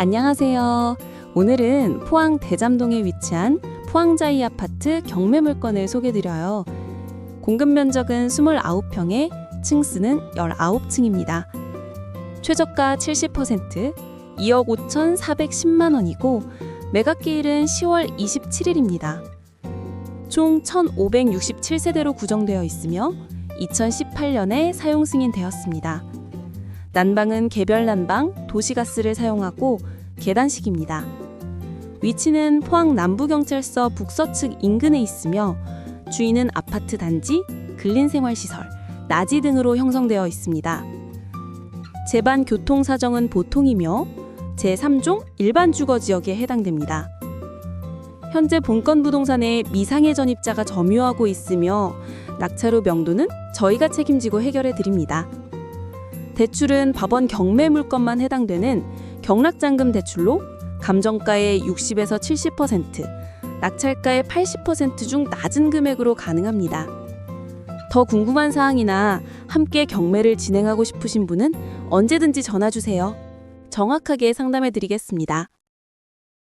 안녕하세요. 오늘은 포항 대잠동에 위치한 포항자이 아파트 경매 물건을 소개드려요. 공급 면적은 29평에 층수는 19층입니다. 최저가 70%, 2억 5,410만 원이고 매각기일은 10월 27일입니다. 총 1,567세대로 구정되어 있으며 2018년에 사용 승인되었습니다. 난방은 개별 난방, 도시가스를 사용하고 계단식입니다. 위치는 포항 남부경찰서 북서측 인근에 있으며 주인은 아파트 단지, 근린생활시설, 나지 등으로 형성되어 있습니다. 제반 교통 사정은 보통이며 제3종 일반 주거 지역에 해당됩니다. 현재 본건 부동산에 미상의 전입자가 점유하고 있으며 낙찰후 명도는 저희가 책임지고 해결해 드립니다. 대출은 법원 경매 물건만 해당되는 경락잔금 대출로 감정가의 60에서 70%, 낙찰가의 80%중 낮은 금액으로 가능합니다. 더 궁금한 사항이나 함께 경매를 진행하고 싶으신 분은 언제든지 전화 주세요. 정확하게 상담해 드리겠습니다.